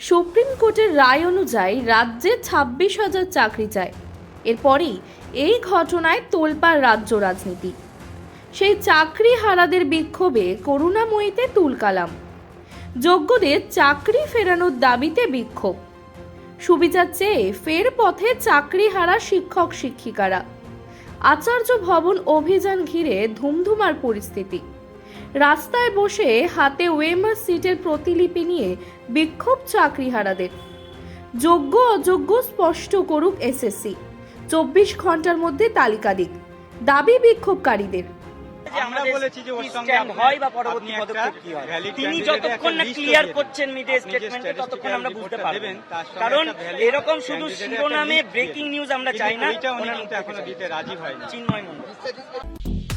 Supreme কোর্টের রায় অনুযায়ী রাজ্যে ছাব্বিশ হাজার চাকরি চায়। এরপরেই এই ঘটনায় তোলপাড় রাজ্য রাজনীতি। সেই চাকরি হারাদের বিক্ষোভে করুণাময়ীতে তুলকালাম যোগ্যদের চাকরি ফেরানোর দাবিতে বিক্ষোভ। সুবিচার চেয়ে ফের পথে চাকরি হারা শিক্ষক শিক্ষিকারা আচার্য ভবন অভিযান ঘিরে ধুমধুমার পরিস্থিতি। রাস্তায় বসে হাতে ওয়েমার সিটের প্রতিলিপি নিয়ে বিক্ষোভ চাকরিহারাদের। যোগ্য অযোগ্য স্পষ্ট করুক এসএসসি। চব্বিশ ঘণ্টার মধ্যে তালিকা দিক। দাবি বিক্ষোভকারীদের। আমরা বলেছি যে ওর সঙ্গে হয় বা পরবর্তী পদক্ষেপ কি হয়? তিনি যতক্ষণ না ক্লিয়ার করছেন মিডিয়া স্টেটমেন্টে ততক্ষণ আমরা বুঝতে কারণ এরকম শুধু শিরোনামে ব্রেকিং নিউজ আমরা চাই না ওনার এখনও দিতে রাজি হয়নি। চিন্ময় মন্ডল